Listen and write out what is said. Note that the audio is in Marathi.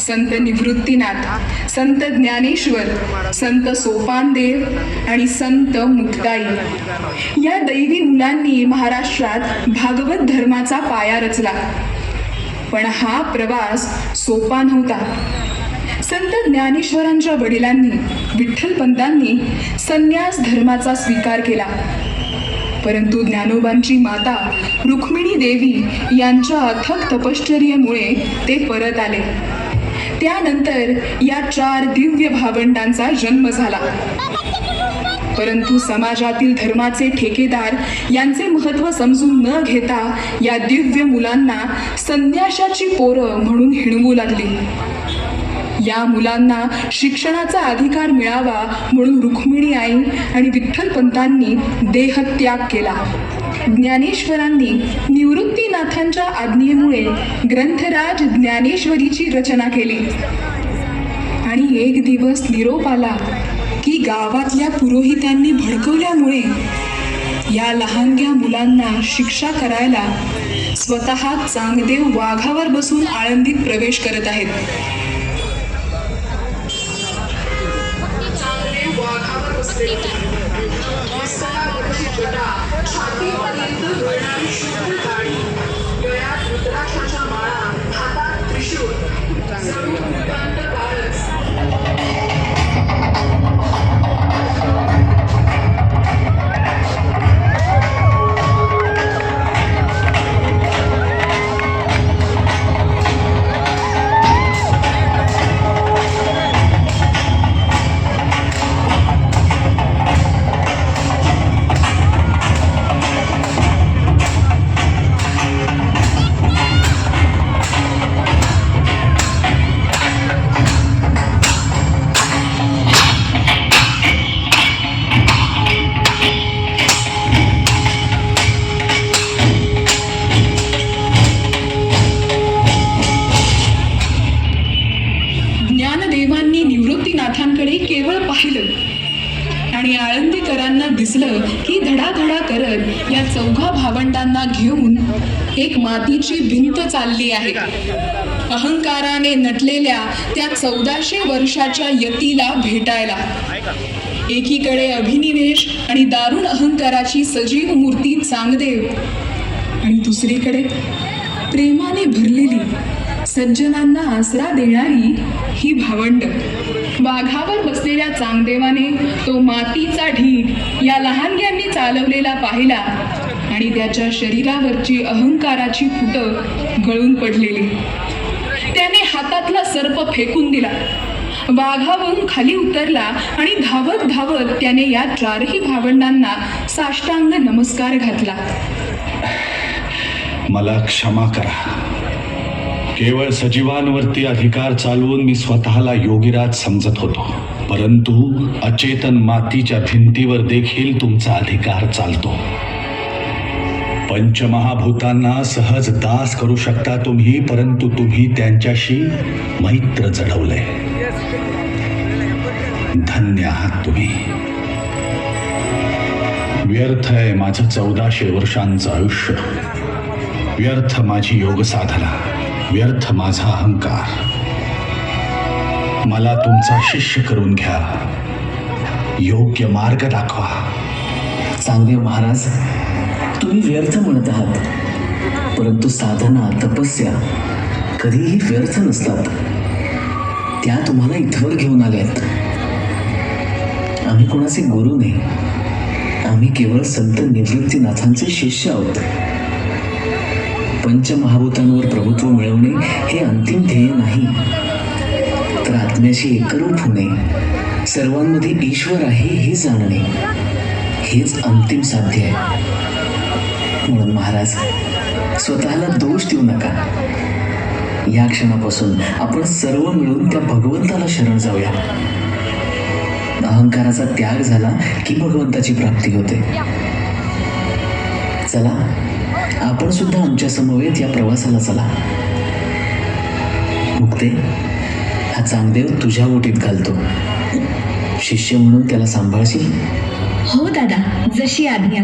संत निवृत्तीनाथ संत ज्ञानेश्वर संत सोपानदेव आणि संत मुक्ताई. या दैवी मुलांनी महाराष्ट्रात भागवत धर्माचा पाया रचला. पण हा प्रवास सोपा नव्हता संत ज्ञानेश्वरांच्या वडिलांनी विठ्ठलपंतांनी संन्यास धर्माचा स्वीकार केला. परंतु ज्ञानोबांची माता रुक्मिणी देवी यांच्या अथक तपश्चर्येमुळे ते परत आले. त्यानंतर या चार दिव्य भावंडांचा जन्म झाला. परंतु समाजातील धर्माचे ठेकेदार यांचे महत्त्व समजून न घेता या दिव्य मुलांना संन्याशाची पोरं म्हणून हिणवू लागली. या मुलांना शिक्षणाचा अधिकार मिळावा म्हणून रुक्मिणी आई आणि विठ्ठलपंतांनी देहत्याग केला. ज्ञानेश्वरांनी नाथांच्या आज्ञेमुळे ग्रंथराज ज्ञानेश्वरीची रचना केली. आणि एक दिवस निरोप आला की गावातल्या पुरोहितांनी भडकवल्यामुळे या लहानग्या मुलांना शिक्षा करायला स्वतः चांगदेव वाघावर बसून आळंदीत प्रवेश करत आहेत. ज्ञानदेवांनी आणि आळंदीकरांना दिसलं की धडाधडा करत या चौघा भावंडांना घेऊन एक मातीची भिंत चालली आहे. अहंकाराने नटलेल्या त्या चौदाशे वर्षाच्या यतीला भेटायला. एकीकडे अभिनिवेश आणि दारुण अहंकाराची सजीव मूर्ती चांगदेव आणि दुसरीकडे प्रेमाने भरलेली सज्जनांना आसरा देणारी ही भावंड. वाघावर बसलेल्या चांगदेवाने तो मातीचा ढीग या लहानग्यांनी चालवलेला पाहिला आणि त्याच्या शरीरावरची अहंकाराची फुटं गळून पडलेली. त्याने हातातला सर्प फेकून दिला. वाघावरून खाली उतरला आणि धावत धावत त्याने या चारही भावंडांना साष्टांग नमस्कार घातला. मला क्षमा करा. केवळ सजीवांवरती अधिकार चालवून मी स्वतःला योगीराज समजत होतो. परंतु अचेतन मातीच्या भिंतीवर देखील तुमचा अधिकार चालतो. पंचमहाभूतांना सहज दास करू शकता तुम्ही परंतु तुम्ही त्यांच्याशी मैत्र जडवलंय धन्य आहात तुम्ही. व्यर्थ आहे माझं चौदाशे वर्षांचं आयुष्य. व्यर्थ माझी योग साधना व्यर्थ माझा अहंकार. मला तुमचा शिष्य करून घ्या. योग्य मार्ग दाखवा. चांगले महाराज तुम्ही व्यर्थ म्हणत आहात. परंतु साधना तपस्या कधीही व्यर्थ नसतात. त्या तुम्हाला इथवर घेऊन आल्यात. आम्ही कोणाचे गुरु नाही. आम्ही केवळ संत निवृत्तीनाथांचे शिष्य आहोत. पंचमहाभूतांवर प्रभुत्व मिळवणे हे अंतिम ध्येय नाही. तर आत्म्याशी एकरूप होणे सर्वांमध्ये ईश्वर आहे हे जाणणे हेच अंतिम साध्य आहे. म्हणून महाराज स्वतःला दोष देऊ नका. या क्षणापासून आपण सर्व मिळून त्या भगवंताला शरण जाऊया. अहंकाराचा त्याग झाला की भगवंताची प्राप्ती होते. चला आपण सुद्धा आमच्या समवेत या प्रवासाला चला. मुक्ते हा चांगदेव तुझ्या ओटीत घालतो. शिष्य म्हणून त्याला सांभाळशील? हो दादा. जशी आज्ञा.